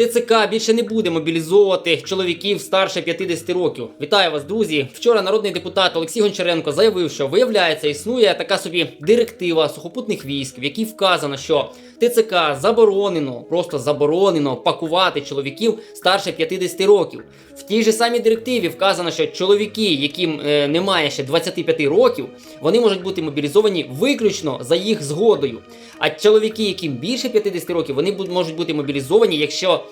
ТЦК більше не буде мобілізовувати чоловіків старше 50 років. Вітаю вас, друзі. Вчора народний депутат Олексій Гончаренко заявив, що виявляється, існує така собі директива сухопутних військ, в якій вказано, що ТЦК заборонено, просто заборонено пакувати чоловіків старше 50 років. В тій же самій директиві вказано, що чоловіки, яким е, немає ще 25 років, вони можуть бути мобілізовані виключно за їх згодою. А чоловіки, яким більше 50 років, вони можуть бути мобілізовані, якщо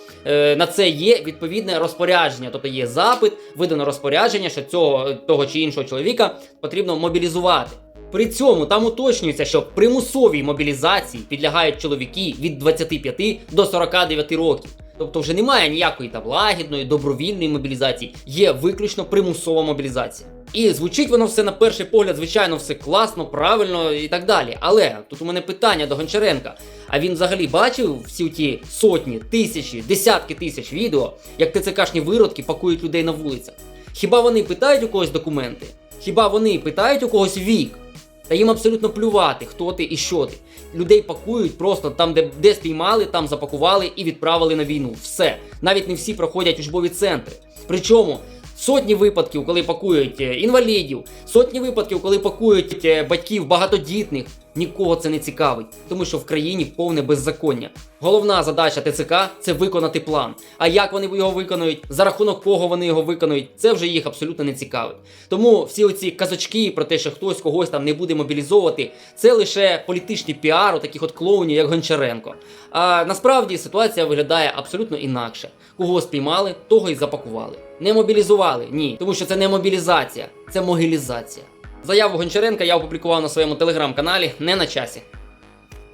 на це є відповідне розпорядження, тобто є запит, видано розпорядження, що цього того чи іншого чоловіка потрібно мобілізувати. При цьому там уточнюється, що примусовій мобілізації підлягають чоловіки від 25 до 49 років. Тобто вже немає ніякої там лагідної, добровільної мобілізації, є виключно примусова мобілізація. І звучить воно все на перший погляд, звичайно, все класно, правильно і так далі. Але тут у мене питання до Гончаренка. А він взагалі бачив всі ті сотні, тисячі, десятки тисяч відео, як ТЦКшні виродки пакують людей на вулицях? Хіба вони питають у когось документи? Хіба вони питають у когось вік? Та їм абсолютно плювати, хто ти і що ти. Людей пакують просто там, де, де спіймали, там запакували і відправили на війну. Все. Навіть не всі проходять учбові центри. Причому сотні випадків, коли пакують е, інвалідів, сотні випадків, коли пакують е, батьків багатодітних. Нікого це не цікавить, тому що в країні повне беззаконня. Головна задача ТЦК це виконати план. А як вони його виконують, за рахунок кого вони його виконують, це вже їх абсолютно не цікавить. Тому всі оці казочки про те, що хтось когось там не буде мобілізовувати, це лише політичний піар у таких от клоунів, як Гончаренко. А насправді ситуація виглядає абсолютно інакше. Кого спіймали, того і запакували. Не мобілізували, ні, тому що це не мобілізація, це могилізація. Заяву Гончаренка я опублікував на своєму телеграм-каналі не на часі.